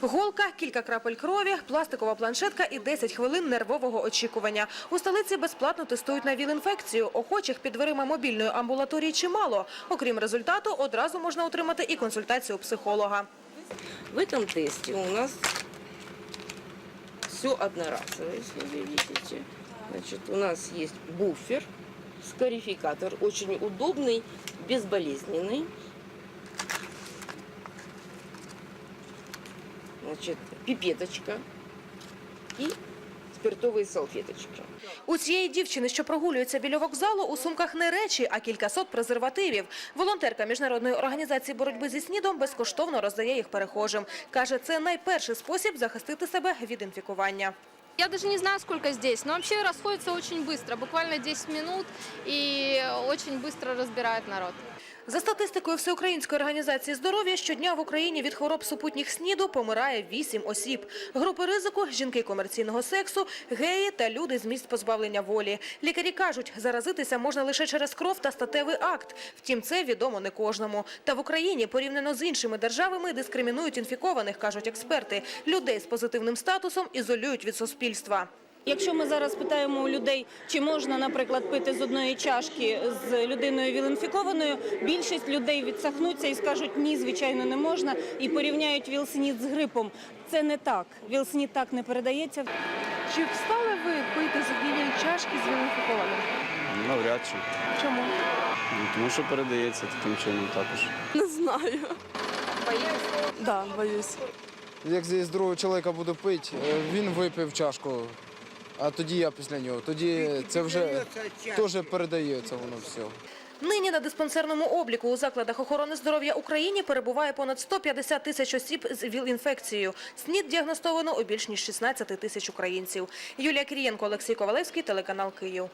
Голка, кілька крапель крові, пластикова планшетка і 10 хвилин нервового очікування. У столиці безплатно тестують на ВІЛ-інфекцію. Охочих під дверима мобільної амбулаторії чимало. Окрім результату, одразу можна отримати і консультацію у психолога. В этом тесте у нас все одноразовое, если вы видите. Значит, у нас есть буфер, скарификатор, очень удобный, безболезненный. Значит, пипеточка и спиртовые салфеточки. У цієї дівчини, що прогулюється біля вокзалу, у сумках не речі, а кількасот презервативів. Волонтерка Міжнародної організації боротьби зі СНІДом безкоштовно роздає їх перехожим. Каже, це найперший спосіб захистити себе від інфікування. Я даже не знаю, сколько здесь, но вообще расходится очень быстро, буквально 10 минут, и очень быстро разбирает народ. За статистикою Всеукраїнської організації здоров'я, щодня в Україні від хвороб супутніх СНІДу помирає 8 осіб. Групи ризику – жінки комерційного сексу, геї та люди з місць позбавлення волі. Лікарі кажуть, заразитися можна лише через кров та статевий акт. Втім, це відомо не кожному. Та в Україні, порівняно з іншими державами, дискримінують інфікованих, кажуть експерти. Людей з позитивним статусом ізолюють від суспільства. Якщо ми зараз питаємо у людей, чи можна, наприклад, пити з одної чашки з людиною віл-інфікованою, більшість людей відсахнуться і скажуть ні, звичайно, не можна, і порівняють вілсинід з грипом. Це не так. Вілсинід так не передається. Чи встали ви пити з однієї чашки з інфікованим? Навряд чи. Чому? Ну, Тому що передається таким чином також. Не знаю. Да, боюсь. Як зі здорового чоловіка буду пити, е, він випив чашку, а тоді я після нього. Тоді це вже теж передається воно все. Нині на диспансерному обліку у закладах охорони здоров'я України перебуває понад 150 тисяч осіб з ВІЛ-інфекцією. СНІД діагностовано у більш ніж 16 тисяч українців. Юлія Кирієнко, Олексій Ковалевський, телеканал Київ.